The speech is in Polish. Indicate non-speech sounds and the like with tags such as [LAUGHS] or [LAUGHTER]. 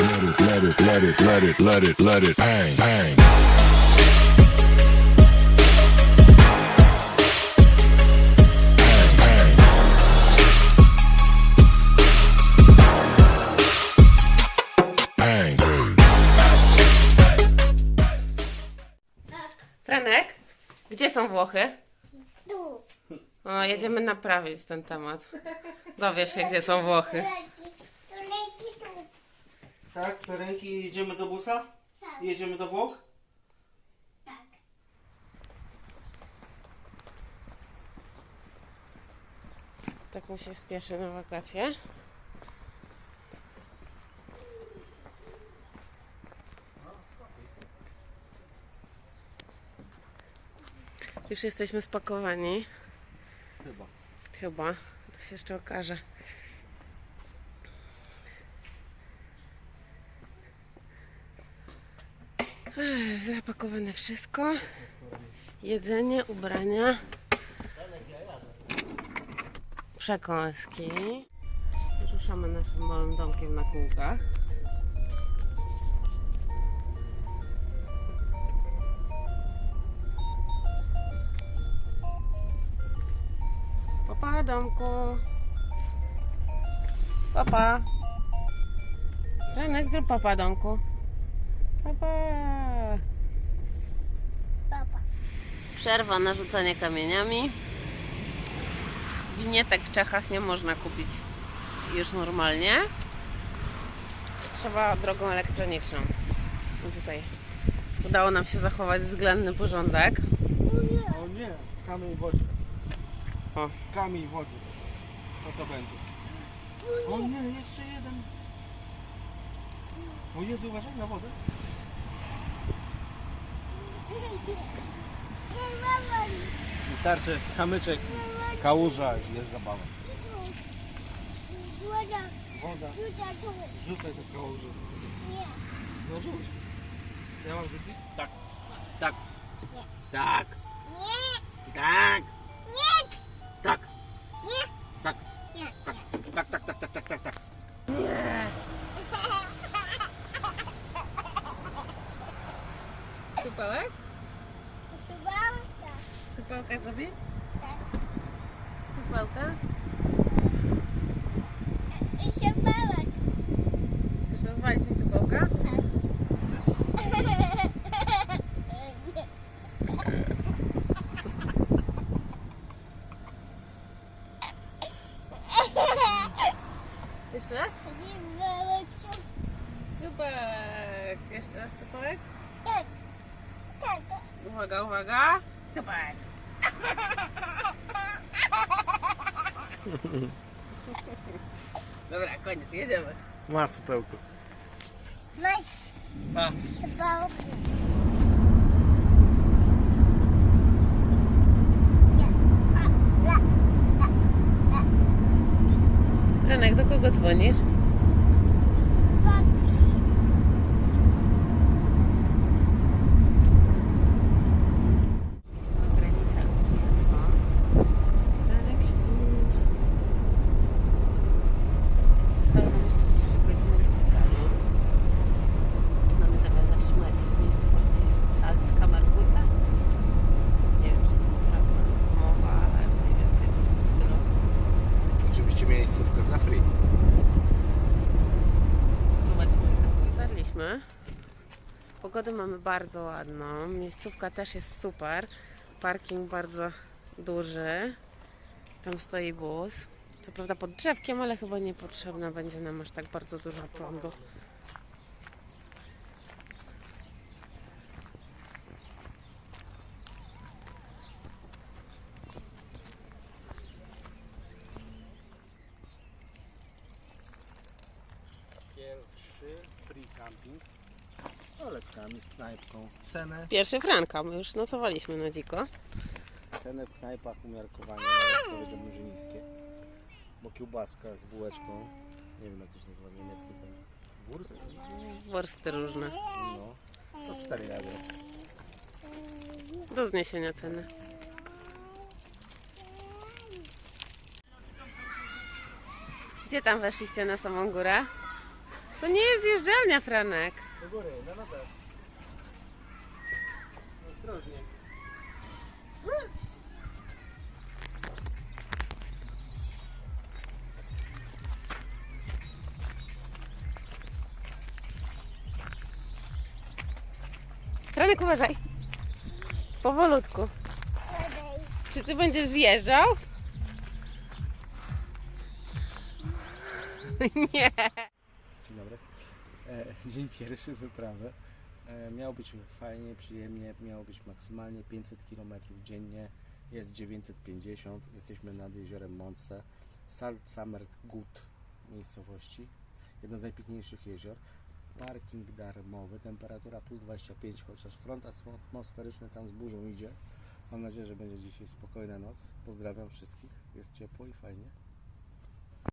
let it, let it, let it, let it, let it, let it bang, bang. Franek, gdzie są Włochy? Tu. O, jedziemy naprawić ten temat. Dowiesz się, gdzie są Włochy. Tak, te ręki jedziemy do busa? Tak. Jedziemy do Włoch? Tak. Tak mu się spieszy na wakacje. Już jesteśmy spakowani. Chyba. Chyba. To się jeszcze okaże. Zapakowane wszystko. Jedzenie, ubrania. Przekąski. Ruszamy naszym małym domkiem na kółkach. Papa, domku. Papa. Renek, zrób papa, domku. Papa. Papa. Przerwa na rzucanie kamieniami. Winietek w Czechach nie można kupić już normalnie. Trzeba drogą elektroniczną. I tutaj udało nam się zachować względny porządek. O nie, kamień w wodzie. O. Kamień w wodzie. Co to będzie? O nie, jeszcze jeden. O Jezu, uważaj na wodę. Wystarczy kamyczek, kałuża i jest zabawa. Woda. Rzucaj do kałuży. Nie. No rzuć. Ja mam rzucić? Tak. Tak. Tak. Nie. Tak. Supełka zrobić? Tak. Supełka? I się bałek. Chcesz rozwalić mi supełka? Tak. [LAUGHS] Jeszcze raz? Supek! Jeszcze raz supek? Tak. Tak. Uwaga, uwaga! Supek! Dobra, koniec, jedziemy. Masz supełko. Masz A. bałek. Trenek, do kogo dzwonisz? Miejscówka za free. Zobaczymy, jak dotarliśmy. Pogodę mamy bardzo ładną. Miejscówka też jest super. Parking bardzo duży. Tam stoi bus. Co prawda pod drzewkiem, ale chyba niepotrzebna będzie nam aż tak bardzo dużo prądu. Pierwszy free camping z toaletkami, z knajpką. Cenę, Pierwszy Franka, my już nocowaliśmy na dziko. cenę w knajpach umiarkowanie nawet powiedziałbym, że niskie. Bo kiełbaska z bułeczką, nie wiem jak to się nazywa niemiecki ten wurst, Worsty różne. no, to 4 euro. Do zniesienia ceny. Gdzie tam weszliście na samą górę? To nie jest zjeżdżalnia, Franek. Do góry, na nogę. Ostrożnie. Franek, uważaj. Powolutku. Czy ty będziesz zjeżdżał? [LAUGHS] Nie. Dzień dobry. E, dzień pierwszy wyprawy. E, miało być fajnie, przyjemnie, miało być maksymalnie 500 km dziennie. Jest 950. Jesteśmy nad jeziorem Montse w Salzsammergut miejscowości. Jedno z najpiękniejszych jezior. Parking darmowy, temperatura plus 25, chociaż front atmosferyczny tam z burzą idzie. Mam nadzieję, że będzie dzisiaj spokojna noc. Pozdrawiam wszystkich. Jest ciepło i fajnie.